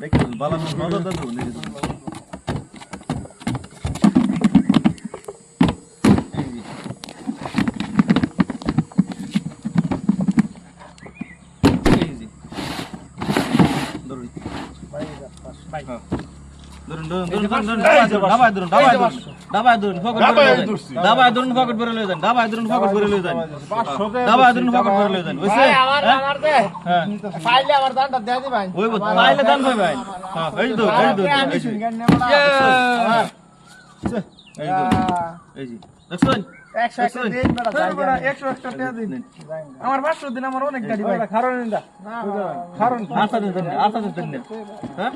দেখুন বালা দেখুন এই যে। এই আমার পাঁচশো দিন আমার অনেক গাড়ি ভাই। আচ্ছা দেন, দেন, দেন, দেন। হ্যাঁ?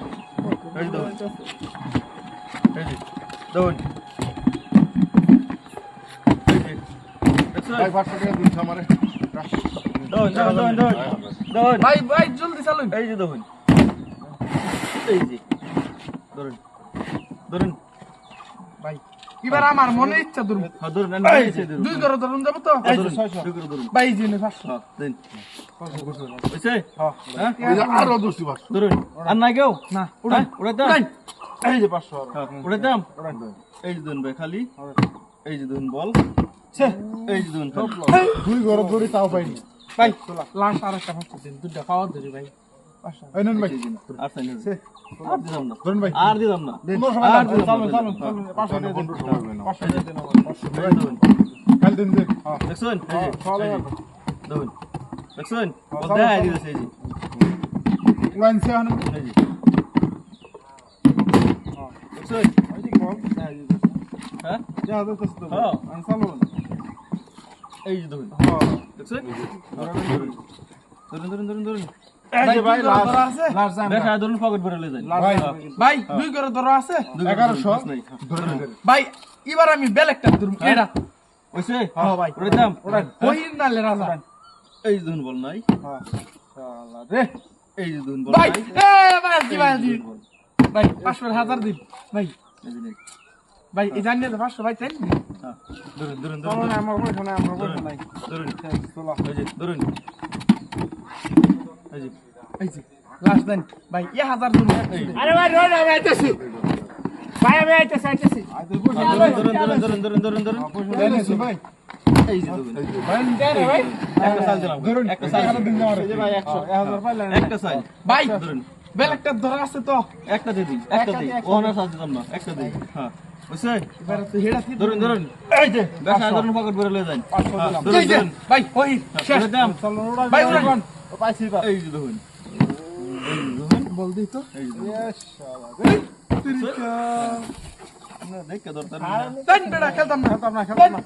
দেখুন। ভাই ভাই জলদি চালুন। এই যে দেখুন এই যে। ধরুন ধরুন ভাই এবার আমার মনে ইচ্ছা ধরুন। হ্যাঁ। দুই করে ধরুন যাব তো? পাঁচশো দিন। আরও দোষী ধরুন। আর নাই কেউ? না হ্যাঁ, উড়াইতাম? এই যে পাঁচশো আর। হ্যাঁ, উড়াইতাম? এই যে ধরুন ভাই খালি। এই যে ধরুন বল। এই যে ধরুন দুই ঘর ধরি তাও পাইনি। ভাই লাস্ট আর একটা দিন দুটা খাওয়া ধরি ভাই। যে দিন। আর চাই না। আর দিলাম না ধরুন ভাই আর দিলাম না কোনো সময় আর না, দিলাম চালুন, না। চালুন, হ্যাঁ। এই যে ধরুন। হ্যাঁ? এই যে, হ্যাঁ? হ্যাঁ। হ্যাঁ? হ্যাঁ। হ্যাঁ। দেখছেন? ধরুন, ধরুন, ধরুন, ধরুন। ভাই, দুই করে ধরা আছে। ভাই এবার আমি বেলেগটা ধরুন। হ্যাঁ? এটা? হ্যাঁ ভাই। ওটার দাম? ওহির নালে রাজা। এই যে বল নাই। হ্যাঁ। শালা রে। এই বল ভাই এ ভাই দি ভাই দি। ভাই হাজার দিন। ভাই। ভাই এই জানিয়ে তো পাঁচশো ভাই চাই হ্যাঁ। ধরুন ধরুন ধরুন। আমার আমার পয়সা ধরুন নাই। ধরুন। চলো। এই যে ধরুন। এই যে এই যে লাস্ট দেন ভাই এ হাজার দিন আরে ভাই রোড আমি আইতেছি ভাই আমি আইতেছি আইতেছি ধরুন ধরুন ধরুন ধরুন ধরুন ধরুন ধরুন ভাই। এই যে ভাই, ভাই একটা সাইজ দিলাম ধরুন, একটা সাইজ টাকাটা দিন হাজার পাইলেন। একটা সাইজ ভাই ধরুন বেলেগটা ধরা আছে তো একটা দিয়ে দিই একটা দিই ওনার সাইজ দিলাম না একটা দিই হ্যাঁ বুঝছে এবার তো হেডা ধরুন ধরুন এই যে দেখা ধরুন পকেট ভরে লয়ে যান পাঁচশো দিলাম। ভাই ওই শেষ দাম ভাই, যাবে। ও, পাইছি এবার। এই যে দেখুন বল দিই তো এই যে শালা তিরিকা। না, দেখে দরকার দেন বেড়া খেলতাম না খেলতাম না, খেলতাম না।